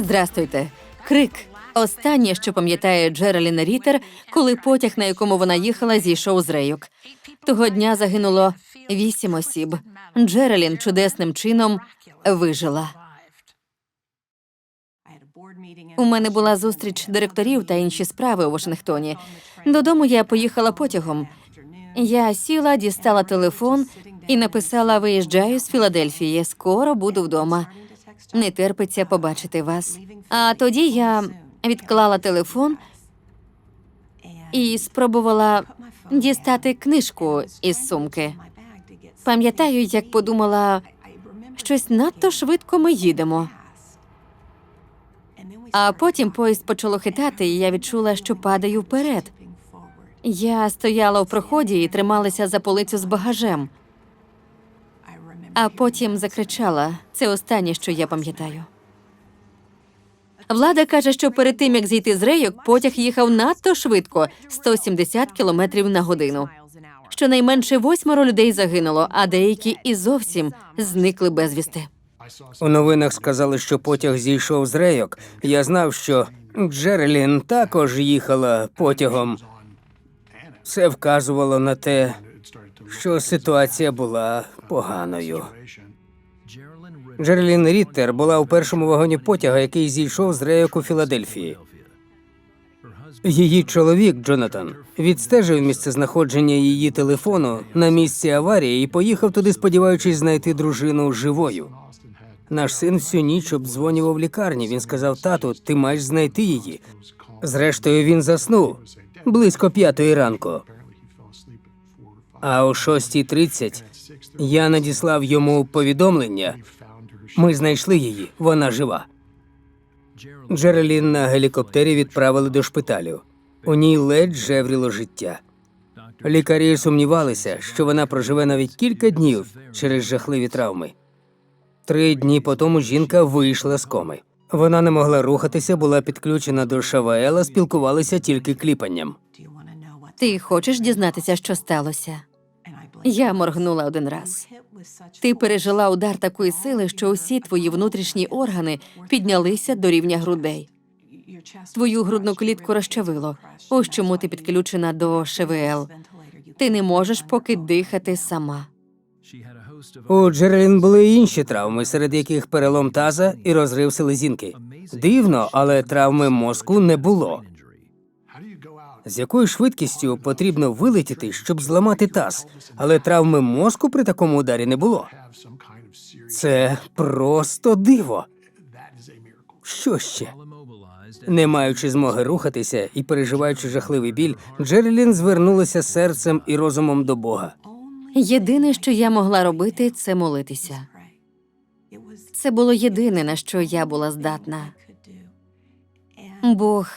Здрастуйте. Крик. Останнє, що пам'ятає Джералін Рітер, коли потяг, на якому вона їхала, зійшов з рейок. Того дня загинуло вісім осіб. Джералін чудесним чином вижила. У мене була зустріч директорів та інші справи у Вашингтоні. Додому я поїхала потягом. Я сіла, дістала телефон і написала: виїжджаю з Філадельфії. Скоро буду вдома. Не терпиться побачити вас. А тоді я відклала телефон і спробувала дістати книжку із сумки. Пам'ятаю, як подумала, щось надто швидко ми їдемо. А потім поїзд почало хитати, і я відчула, що падаю вперед. Я стояла у проході і трималася за полицю з багажем, а потім закричала. Це останнє, що я пам'ятаю. Влада каже, що перед тим як зійти з рейок, потяг їхав надто швидко 170 кілометрів на годину. Щонайменше восьмеро людей загинуло, а деякі і зовсім зникли безвісти. У новинах сказали, що потяг зійшов з рейок. Я знав, що Джерелін також їхала потягом. Все вказувало на те, що ситуація була поганою. Джерелін Ріттер була у першому вагоні потяга, який зійшов з рейок Філадельфії. Її чоловік Джонатан відстежив місце знаходження її телефону на місці аварії і поїхав туди, сподіваючись знайти дружину живою. Наш син всю ніч обдзвонював лікарні. Він сказав: тату, ти маєш знайти її. Зрештою, він заснув близько п'ятої ранку. А о 6.30 я надіслав йому повідомлення. Ми знайшли її, вона жива. Джерелін на гелікоптері відправили до шпиталю. У ній ледь жевріло життя. Лікарі сумнівалися, що вона проживе навіть кілька днів через жахливі травми. Три дні по тому жінка вийшла з коми. Вона не могла рухатися, була підключена до ШВЛ, а спілкувалися тільки кліпанням. Ти хочеш дізнатися, що сталося? Я моргнула один раз. Ти пережила удар такої сили, що усі твої внутрішні органи піднялися до рівня грудей. Твою грудну клітку розчавило. Ось чому ти підключена до ШВЛ. Ти не можеш поки дихати сама. У Джерелін були інші травми, серед яких перелом таза і розрив селезінки. Дивно, але травми мозку не було. З якою швидкістю потрібно вилетіти, щоб зламати таз, але травми мозку при такому ударі не було. Це просто диво. Що ще? Не маючи змоги рухатися і переживаючи жахливий біль, Джерелін звернулася серцем і розумом до Бога. Єдине, що я могла робити, це молитися. Це було єдине, на що я була здатна. Бог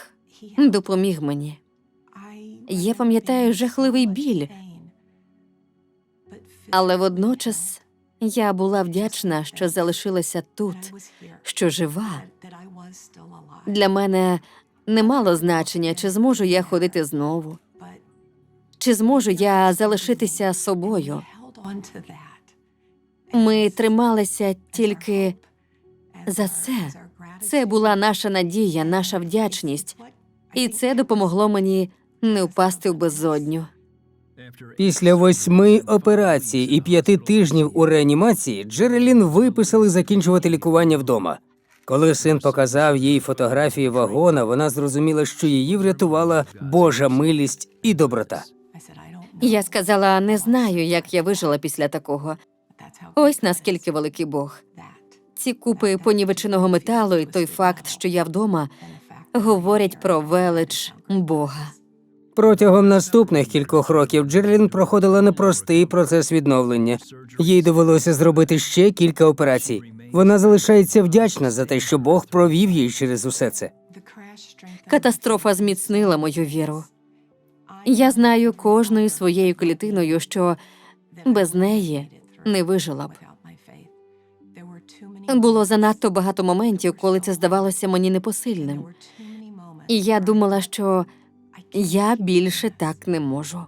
допоміг мені. Я пам'ятаю жахливий біль, але водночас я була вдячна, що залишилася тут, що жива. Для мене не мало значення, чи зможу я ходити знову, чи зможу я залишитися собою. Ми трималися тільки за це. Це була наша надія, наша вдячність, і це допомогло мені не впасти в безодню. Після восьми операцій і п'яти тижнів у реанімації Джерелін виписали закінчувати лікування вдома. Коли син показав їй фотографії вагона, вона зрозуміла, що її врятувала Божа милість і доброта. Я сказала, не знаю, як я вижила після такого. Ось наскільки великий Бог. Ці купи понівеченого металу і той факт, що я вдома, говорять про велич Бога. Протягом наступних кількох років Джерлін проходила непростий процес відновлення. Їй довелося зробити ще кілька операцій. Вона залишається вдячна за те, що Бог провів її через усе це. Катастрофа зміцнила мою віру. Я знаю кожною своєю клітиною, що без неї не вижила б. Було занадто багато моментів, коли це здавалося мені непосильним. І я думала, що я більше так не можу.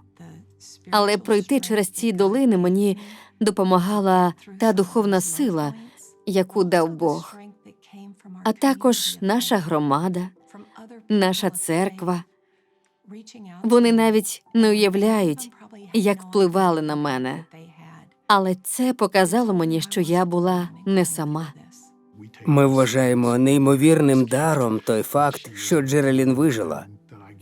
Але пройти через ці долини мені допомагала та духовна сила, яку дав Бог. а також наша громада, наша церква. Вони навіть не уявляють, як впливали на мене. Але це показало мені, що я була не сама. Ми вважаємо неймовірним даром той факт, що Джерелін вижила.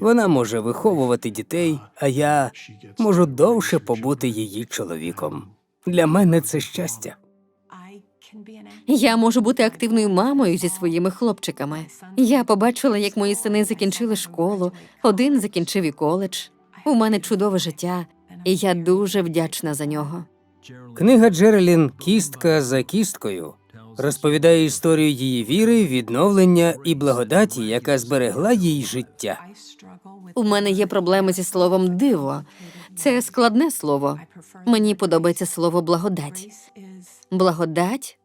Вона може виховувати дітей, а я можу довше побути її чоловіком. Для мене це щастя. Я можу бути активною мамою зі своїми хлопчиками. Я побачила, як мої сини закінчили школу, один закінчив і коледж. У мене чудове життя, і я дуже вдячна за нього. Книга Джерелін Кістка за кісткою розповідає історію її віри, відновлення і благодаті, яка зберегла їй життя. У мене є проблеми зі словом диво. Це складне слово. Мені подобається слово благодать. Благодать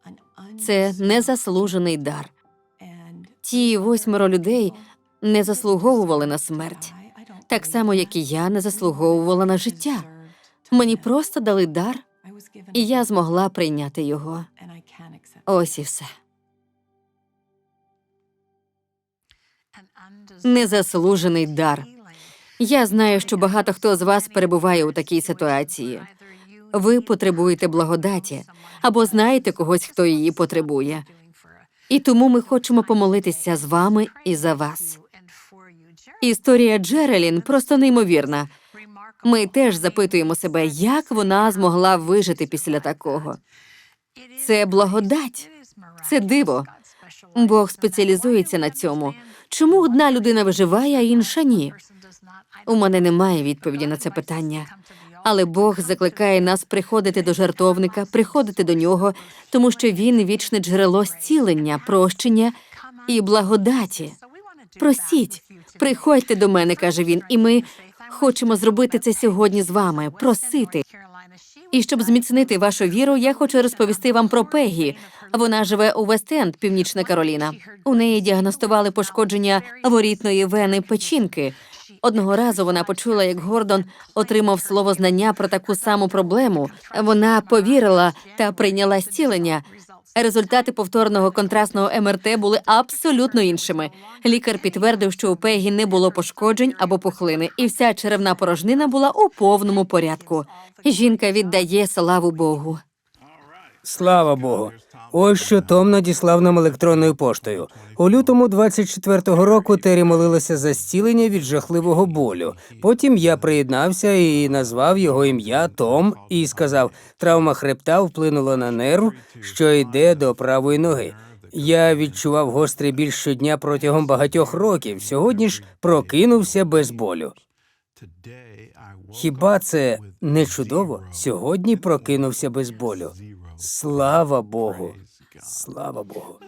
це незаслужений дар. Ті восьмеро людей не заслуговували на смерть, так само, як і я не заслуговувала на життя. Мені просто дали дар, і я змогла прийняти його. Ось і все. Незаслужений дар. Я знаю, що багато хто з вас перебуває у такій ситуації. Ви потребуєте благодаті або знаєте когось, хто її потребує. І тому ми хочемо помолитися з вами і за вас. Історія Джерелін просто неймовірна. Ми теж запитуємо себе, як вона змогла вижити після такого. Це благодать, це диво. Бог спеціалізується на цьому. Чому одна людина виживає, а інша ні? У мене немає відповіді на це питання. Але Бог закликає нас приходити до жертовника, приходити до нього, тому що він вічне джерело зцілення, прощення і благодаті. Просіть, приходьте до мене, каже він, і ми хочемо зробити це сьогодні з вами, просити. І щоб зміцнити вашу віру, я хочу розповісти вам про Пегі. Вона живе у Вест-Енд, Північна Кароліна. У неї діагностували пошкодження ворітної вени печінки. Одного разу вона почула, як Гордон отримав слово знання про таку саму проблему. Вона повірила та прийняла зцілення. Результати повторного контрастного МРТ були абсолютно іншими. Лікар підтвердив, що у Пегі не було пошкоджень або пухлини, і вся черевна порожнина була у повному порядку. Жінка віддає славу Богу. Слава Богу. Ось що Том надіслав нам електронною поштою. У лютому 24-го року Тері молилася за зцілення від жахливого болю. Потім я приєднався і назвав його ім'я Том і сказав: травма хребта вплинула на нерв, що йде до правої ноги. Я відчував гострий біль щодня протягом багатьох років. Сьогодні ж прокинувся без болю. Хіба це не чудово? Сьогодні прокинувся без болю. Слава Богу. Слава Богу.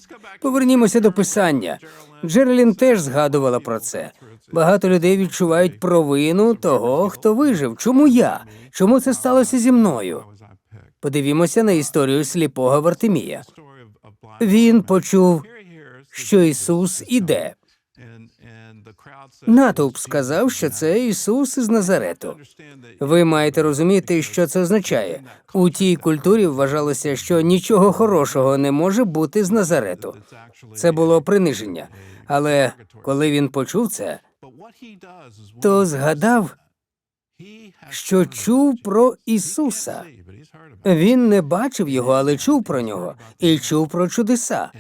Повернімося до писання. Джерелін теж згадувала про це. Багато людей відчувають провину того, хто вижив. Чому я? Чому це сталося зі мною? Подивімося на історію сліпого Вартимія. Він почув, що Ісус іде. Натовп сказав, що це Ісус із Назарету. Ви маєте розуміти, що це означає. У тій культурі вважалося, що нічого хорошого не може бути з Назарету. Це було приниження. Але коли він почув це, то згадав, що чув про Ісуса. Він не бачив його, але чув про нього і чув про чудеса.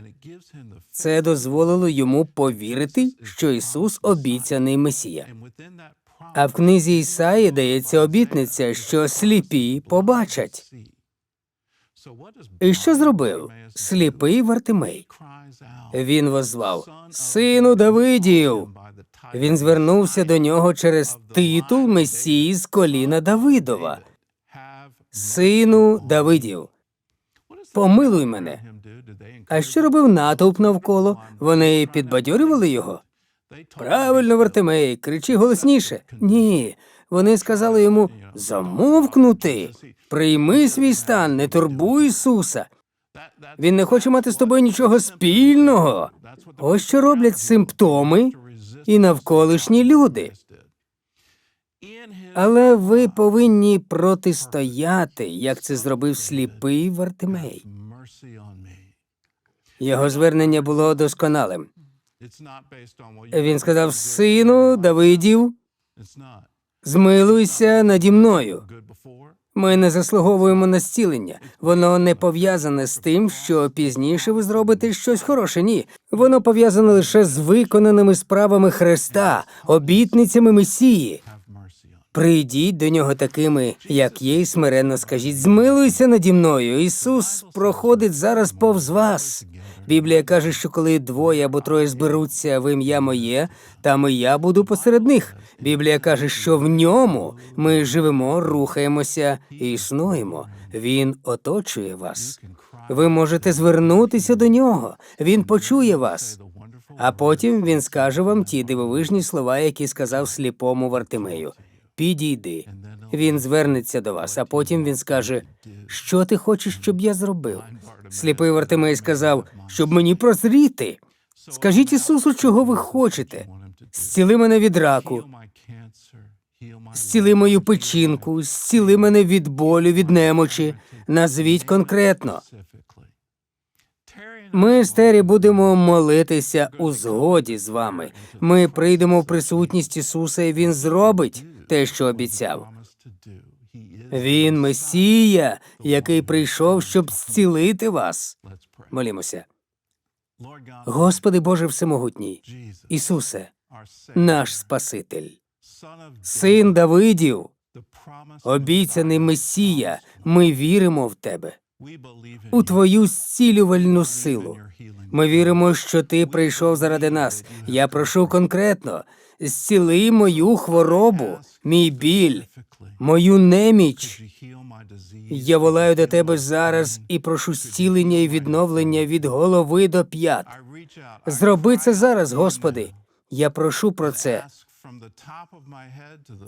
Це дозволило йому повірити, що Ісус обіцяний Месія. А в книзі Ісаї дається обітниця, що сліпі побачать. І що зробив сліпий Вартимей? Він воззвав Сину Давидів. Він звернувся до нього через титул Месії з коліна Давидова. Сину Давидів. Помилуй мене. А що робив натовп навколо? Вони підбадьорювали його? Правильно, Вартимей, кричи голосніше. Ні. Вони сказали йому замовкнути. Прийми свій стан, не турбуй Ісуса. Він не хоче мати з тобою нічого спільного. Ось що роблять симптоми і навколишні люди. Але ви повинні протистояти, як це зробив сліпий Вартимей. Його звернення було досконалим. Він сказав: Сину Давидів, змилуйся наді мною. Ми не заслуговуємо на зцілення. Воно не пов'язане з тим, що пізніше ви зробите щось хороше. Ні. Воно пов'язане лише з виконаними справами Христа, обітницями Месії. Прийдіть до нього такими, як є, і смиренно скажіть, змилуйся наді мною. Ісус проходить зараз повз вас. Біблія каже, що коли двоє або троє зберуться в ім'я моє, там і я буду посеред них. Біблія каже, що в ньому ми живемо, рухаємося і існуємо. Він оточує вас. Ви можете звернутися до нього. Він почує вас. А потім він скаже вам ті дивовижні слова, які сказав сліпому Вартимею. Підійди. Він звернеться до вас, а потім він скаже: Що ти хочеш, щоб я зробив? Сліпий Вартимей сказав, щоб мені прозріти. Скажіть Ісусу, чого ви хочете? Зціли мене від раку, зціли мою печінку, зціли мене від болю, від немочі. Назвіть конкретно. Ми з Тері будемо молитися у згоді з вами. Ми прийдемо в присутність Ісуса, і Він зробить те, що обіцяв. Він Месія, який прийшов, щоб зцілити вас. Молімося. Господи Боже Всемогутній, Ісусе, наш Спаситель, Син Давидів, обіцяний Месія, ми віримо в Тебе, у Твою зцілювальну силу. Ми віримо, що Ти прийшов заради нас. Я прошу конкретно, зціли мою хворобу, мій біль, мою неміч. Я волаю до Тебе зараз і прошу зцілення і відновлення від голови до п'ят. Зроби це зараз, Господи. Я прошу про це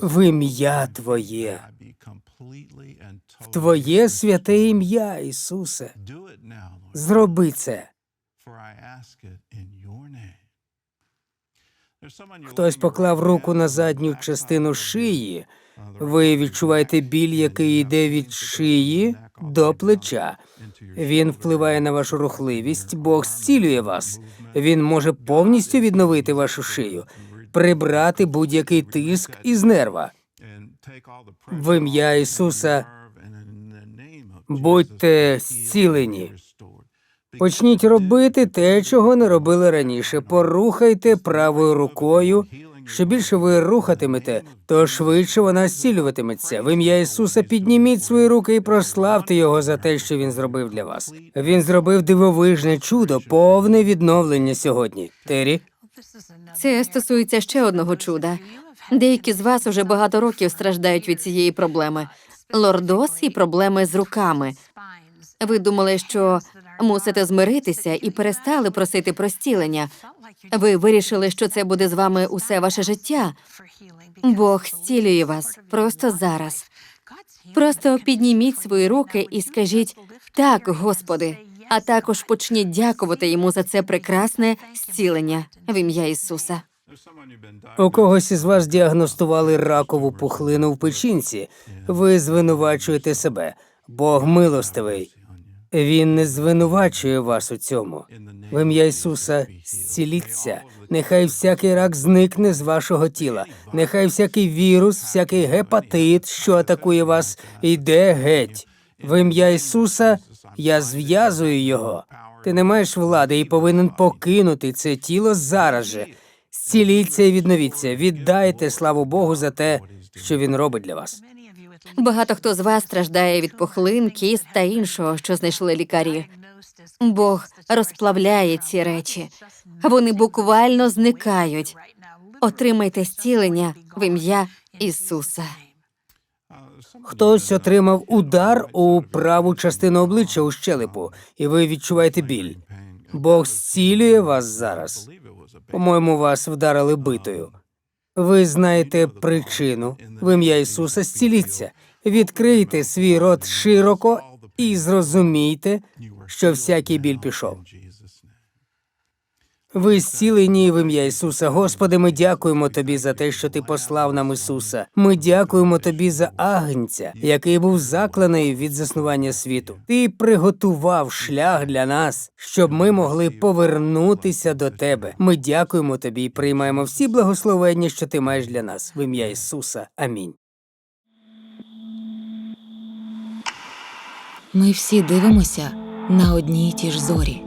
в ім'я Твоє, в Твоє святе ім'я, Ісусе. Зроби це. Хтось поклав руку на задню частину шиї. Ви відчуваєте біль, який йде від шиї до плеча. Він впливає на вашу рухливість, Бог зцілює вас. Він може повністю відновити вашу шию, прибрати будь-який тиск із нерва. В ім'я Ісуса будьте зцілені. Почніть робити те, чого не робили раніше. Порухайте правою рукою. Що більше ви рухатимете, то швидше вона зцілюватиметься. В ім'я Ісуса підніміть свої руки і прославте Його за те, що Він зробив для вас. Він зробив дивовижне чудо, повне відновлення сьогодні. Тері, Це стосується ще одного чуда. Деякі з вас уже багато років страждають від цієї проблеми. Лордоз і проблеми з руками. Ви думали, що мусите змиритися і перестали просити про зцілення. Ви вирішили, що це буде з вами усе ваше життя. Бог зцілює вас просто зараз. Просто підніміть свої руки і скажіть так, Господи, а також почніть дякувати йому за це прекрасне зцілення в ім'я Ісуса. у когось із вас діагностували ракову пухлину в печінці. Ви звинувачуєте себе. Бог милостивий. Він не звинувачує вас у цьому. В ім'я Ісуса зціліться. Нехай всякий рак зникне з вашого тіла. Нехай всякий вірус, всякий гепатит, що атакує вас, йде геть. В ім'я Ісуса я зв'язую його. Ти не маєш влади і повинен покинути це тіло зараз же. Зціліться і відновіться. Віддайте славу Богу за те, що він робить для вас. Багато хто з вас страждає від пухлин, кіст та іншого, що знайшли лікарі. Бог розплавляє ці речі. Вони буквально зникають. Отримайте зцілення в ім'я Ісуса. Хтось отримав удар у праву частину обличчя у щелепу, і ви відчуваєте біль. Бог зцілює вас зараз. По-моєму, вас вдарили битою. Ви знаєте причину. В ім'я Ісуса зціліться. Відкрийте свій рот широко і зрозумійте, що всякий біль пішов. Ви зцілені в ім'я Ісуса. Господи, ми дякуємо Тобі за те, що Ти послав нам Ісуса. Ми дякуємо Тобі за агнця, який був закланий від заснування світу. Ти приготував шлях для нас, щоб ми могли повернутися до Тебе. Ми дякуємо Тобі і приймаємо всі благословення, що Ти маєш для нас. В ім'я Ісуса. Амінь. Ми всі дивимося на одні й ті ж зорі,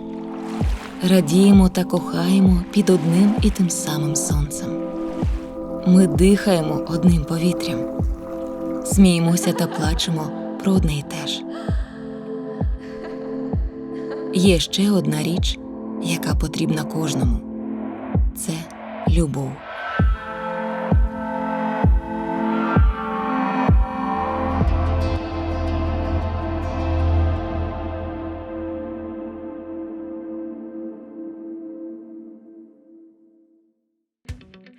радіємо та кохаємо під одним і тим самим сонцем. Ми дихаємо одним повітрям, сміємося та плачемо про одне й те ж. Є ще одна річ, яка потрібна кожному це любов.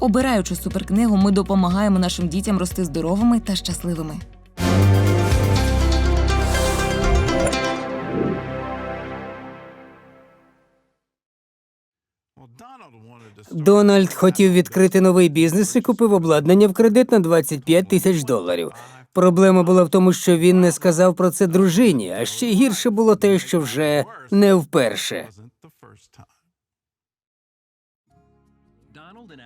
Обираючи суперкнигу, ми допомагаємо нашим дітям рости здоровими та щасливими. Дональд хотів відкрити новий бізнес і купив обладнання в кредит на 25 тисяч доларів. Проблема була в тому, що він не сказав про це дружині, а ще гірше було те, що вже не вперше.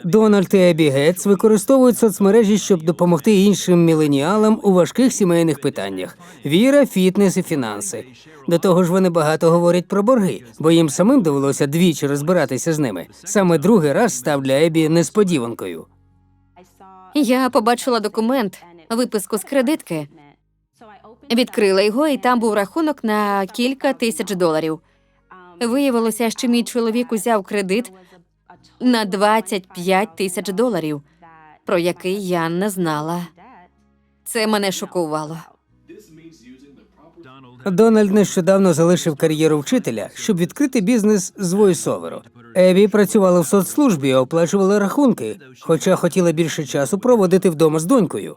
Дональд і Ебі Гетц використовують соцмережі, щоб допомогти іншим міленіалам у важких сімейних питаннях: віра, фітнес і фінанси. До того ж, вони багато говорять про борги, бо їм самим довелося двічі розбиратися з ними. Саме другий раз став для Ебі несподіванкою. Я побачила документ, виписку з кредитки, відкрила його, і там був рахунок на кілька тисяч доларів. Виявилося, що мій чоловік узяв кредит на 25 тисяч доларів, про який я не знала. Це мене шокувало. Дональд нещодавно залишив кар'єру вчителя, щоб відкрити бізнес з войсоверу. Ебі працювала в соцслужбі і оплачувала рахунки, хоча хотіла більше часу проводити вдома з донькою.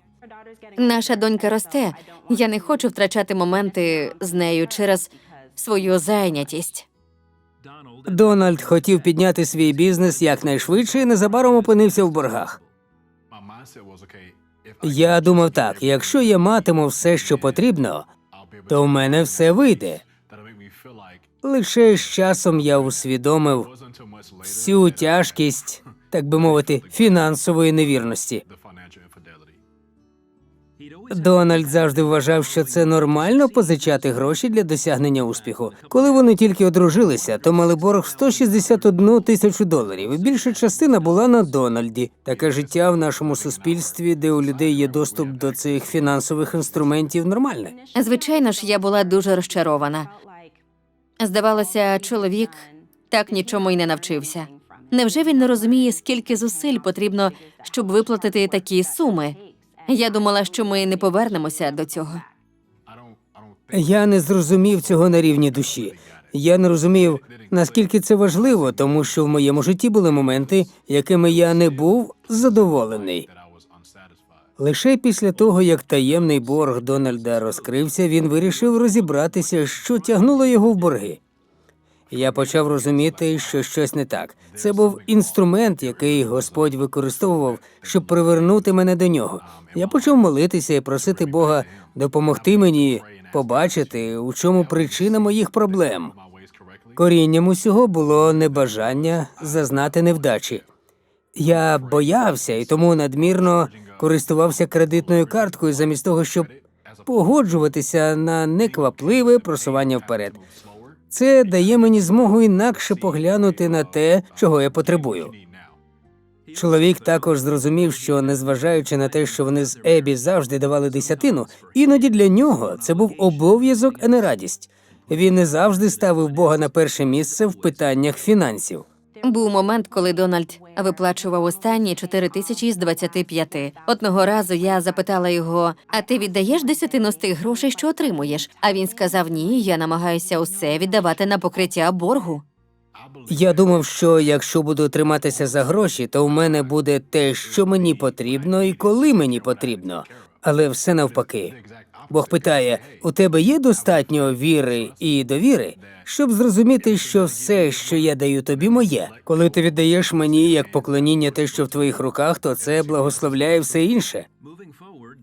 Наша донька росте. Я не хочу втрачати моменти з нею через свою зайнятість. Дональд хотів підняти свій бізнес якнайшвидше і незабаром опинився в боргах. Я думав так: якщо я матиму все, що потрібно, то в мене все вийде. Лише з часом я усвідомив всю тяжкість, так би мовити, фінансової невірності. Дональд завжди вважав, що це нормально позичати гроші для досягнення успіху. Коли вони тільки одружилися, то мали борг в 161 тисячу доларів, і більша частина була на Дональді. Таке життя в нашому суспільстві, де у людей є доступ до цих фінансових інструментів, нормальне. Звичайно ж, я була дуже розчарована. Здавалося, чоловік так нічому й не навчився. Невже він не розуміє, скільки зусиль потрібно, щоб виплатити такі суми? Я думала, що ми не повернемося до цього. Я не зрозумів цього на рівні душі. Я не розумів, наскільки це важливо, тому що в моєму житті були моменти, якими я не був задоволений. Лише після того, як таємний борг Дональда розкрився, він вирішив розібратися, що тягнуло його в борги. Я почав розуміти, що щось не так. Це був інструмент, який Господь використовував, щоб привернути мене до нього. Я почав молитися і просити Бога допомогти мені побачити, у чому причина моїх проблем. Корінням усього було небажання зазнати невдачі. Я боявся і тому надмірно користувався кредитною карткою замість того, щоб погоджуватися на неквапливе просування вперед. Це дає мені змогу інакше поглянути на те, чого я потребую. Чоловік також зрозумів, що незважаючи на те, що вони з Ебі завжди давали десятину, іноді для нього це був обов'язок, а не радість. Він не завжди ставив Бога на перше місце в питаннях фінансів. Був момент, коли Дональд виплачував останні 4 тисячі з 25. Одного разу я запитала його: А ти віддаєш десятину з тих грошей, що отримуєш? А він сказав: Ні, я намагаюся усе віддавати на покриття боргу. Я думав, що якщо буду триматися за гроші, то в мене буде те, що мені потрібно і коли мені потрібно. Але все навпаки. Бог питає: у тебе є достатньо віри і довіри, щоб зрозуміти, що все, що я даю тобі, моє. Коли ти віддаєш мені як поклоніння те, що в твоїх руках, то це благословляє все інше.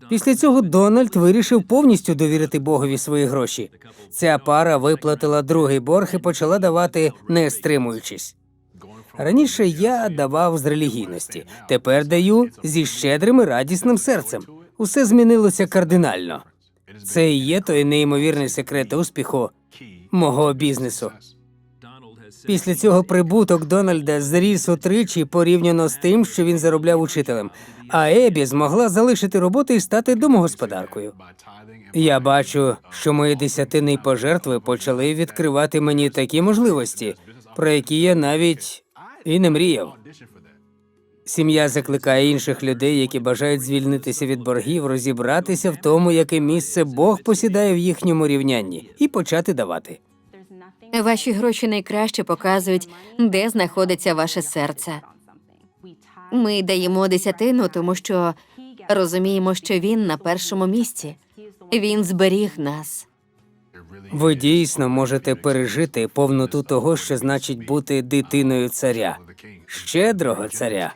Після цього Дональд вирішив повністю довірити Богові свої гроші. Ця пара виплатила другий борг і почала давати, не стримуючись. Раніше я давав з релігійності, тепер даю зі щедрим і радісним серцем. Усе змінилося кардинально. Це і є той неймовірний секрет успіху мого бізнесу. Після цього прибуток Дональда зріс утричі порівняно з тим, що він заробляв учителем. А Ебі змогла залишити роботу і стати домогосподаркою. Я бачу, що мої десятини пожертви почали відкривати мені такі можливості, про які я навіть і не мріяв. Сім'я закликає інших людей, які бажають звільнитися від боргів, розібратися в тому, яке місце Бог посідає в їхньому рівнянні, і почати давати. Ваші гроші найкраще показують, де знаходиться ваше серце. Ми даємо десятину, тому що розуміємо, що він на першому місці. Він зберіг нас. Ви дійсно можете пережити повноту того, що значить бути дитиною царя, щедрого царя.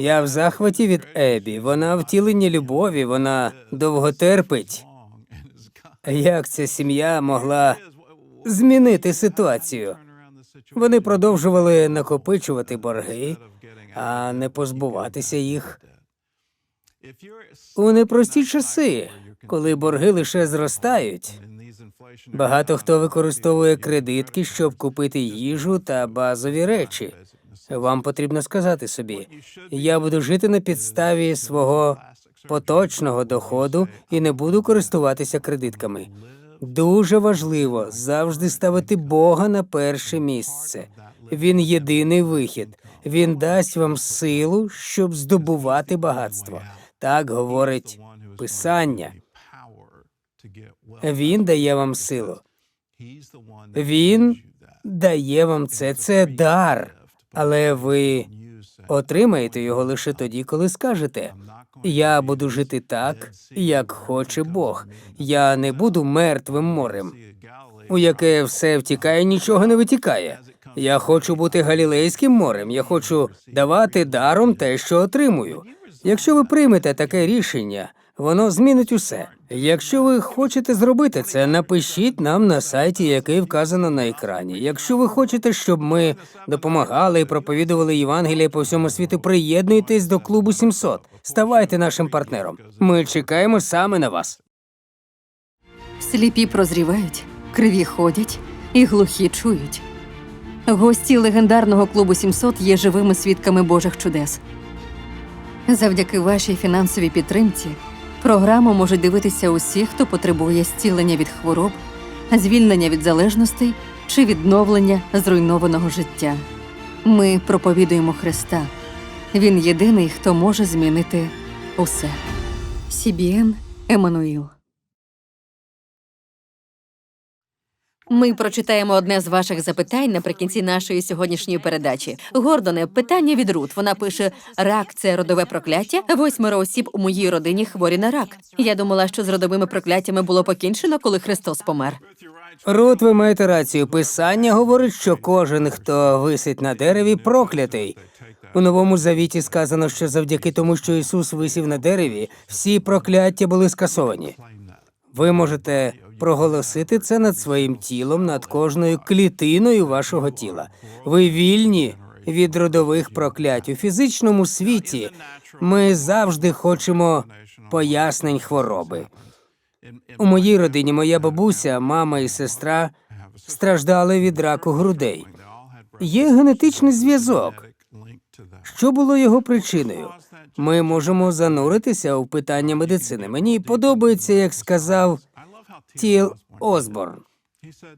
Я в захваті від Ебі. Вона втілення любові, вона довго терпить. Як ця сім'я могла змінити ситуацію? Вони продовжували накопичувати борги, а не позбуватися їх. У непрості часи, коли борги лише зростають, багато хто використовує кредитки, щоб купити їжу та базові речі. Вам потрібно сказати собі: я буду жити на підставі свого поточного доходу і не буду користуватися кредитками. Дуже важливо завжди ставити Бога на перше місце. Він єдиний вихід. Він дасть вам силу, щоб здобувати багатство. Так говорить Писання. Він дає вам силу. Він дає вам це. Це дар, але ви отримаєте його лише тоді, коли скажете: Я буду жити так, як хоче Бог. Я не буду мертвим морем, у яке все втікає, нічого не витікає. Я хочу бути галілейським морем. Я хочу давати даром те, що отримую. Якщо ви приймете таке рішення, воно змінить усе. Якщо ви хочете зробити це, напишіть нам на сайті, який вказано на екрані. Якщо ви хочете, щоб ми допомагали і проповідували Євангеліє по всьому світу, приєднуйтесь до клубу 700. Ставайте нашим партнером. Ми чекаємо саме на вас. Сліпі прозрівають, криві ходять і глухі чують. Гості легендарного клубу 700 є живими свідками Божих чудес. Завдяки вашій фінансовій підтримці програму можуть дивитися усі, хто потребує зцілення від хвороб, звільнення від залежностей чи відновлення зруйнованого життя. Ми проповідуємо Христа. Він єдиний, хто може змінити усе. CBN Еммануїл. Ми прочитаємо одне з ваших запитань наприкінці нашої сьогоднішньої передачі. Гордоне, питання від Рут. Вона пише: рак це родове прокляття. Восьмеро осіб у моїй родині хворі на рак. Я думала, що з родовими прокляттями було покінчено, коли Христос помер. Рот, ви маєте рацію. Писання говорить, що кожен, хто висить на дереві, проклятий. У новому завіті сказано, що завдяки тому, що Ісус висів на дереві, всі прокляття були скасовані. Ви можете проголосити це над своїм тілом, над кожною клітиною вашого тіла. Ви вільні від родових проклять у фізичному світі. Ми завжди хочемо пояснень хвороби. У моїй родині моя бабуся, мама і сестра страждали від раку грудей. Є генетичний зв'язок. Що було його причиною? Ми можемо зануритися у питання медицини. Мені подобається, як сказав Тіл Осборн.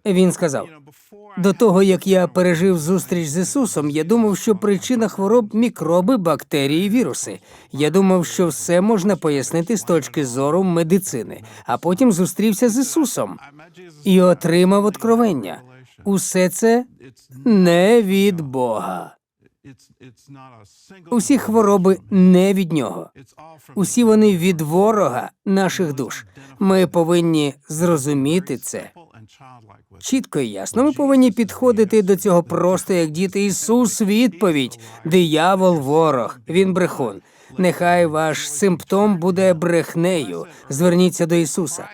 Він сказав: до того як я пережив зустріч з Ісусом, я думав, що причина хвороб мікроби, бактерії, віруси. Я думав, що все можна пояснити з точки зору медицини, а потім зустрівся з Ісусом і отримав откровення. Усе це не від Бога. Усі хвороби не від нього. Усі вони від ворога наших душ. Ми повинні зрозуміти це. Чітко і ясно, ми повинні підходити до цього просто як діти. Ісус відповідь. Диявол ворог, він брехун. Нехай ваш симптом буде брехнею. Зверніться до Ісуса.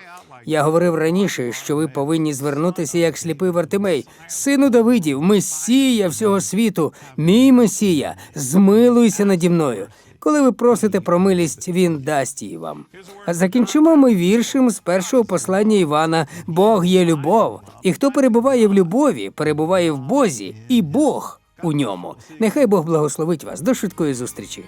Я говорив раніше, що ви повинні звернутися як сліпий Вартимей, сину Давидів, Месія всього світу, мій Месія, змилуйся наді мною. Коли ви просите про милість, він дасть її вам. А закінчимо ми віршем з першого послання Івана: Бог є любов, і хто перебуває в любові, перебуває в Бозі, і Бог у ньому. Нехай Бог благословить вас. До швидкої зустрічі.